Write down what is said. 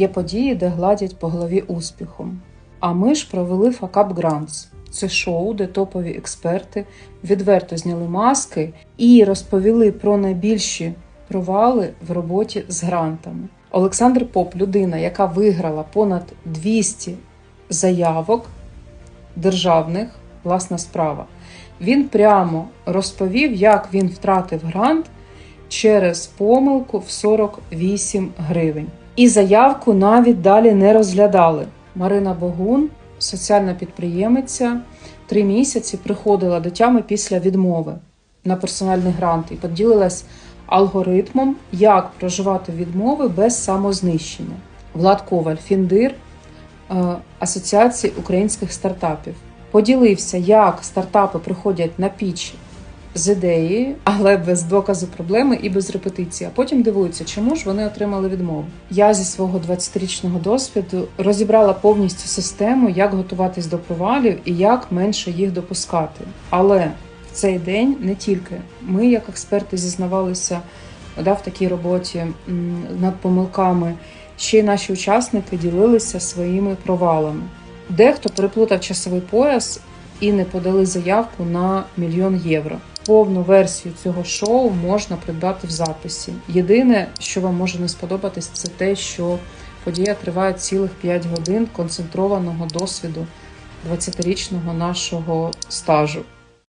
Є події, де гладять по голові успіхом. А ми ж провели Факап Grants. Це шоу, де топові експерти відверто зняли маски і розповіли про найбільші провали в роботі з грантами. Олександр Поп, людина, яка виграла понад 200 заявок державних, власна справа. Він прямо розповів, як він втратив грант через помилку в 48 гривень. І заявку навіть далі не розглядали. Марина Богун, соціальна підприємиця, три місяці приходила до тями після відмови на персональний грант і поділилась алгоритмом, як проживати відмови без самознищення. Влад Коваль, Фіндир е, Асоціації українських стартапів, поділився, як стартапи приходять на піч з ідеєю, але без доказу проблеми і без репетиції. А потім дивуються, чому ж вони отримали відмову. Я зі свого 20-річного досвіду розібрала повністю систему, як готуватись до провалів і як менше їх допускати. Але в цей день не тільки ми, як експерти, зізнавалися да, в такій роботі над помилками. Ще й наші учасники ділилися своїми провалами. Дехто переплутав часовий пояс і не подали заявку на мільйон євро. Повну версію цього шоу можна придбати в записі. Єдине, що вам може не сподобатись, це те, що подія триває цілих 5 годин концентрованого досвіду 20-річного нашого стажу.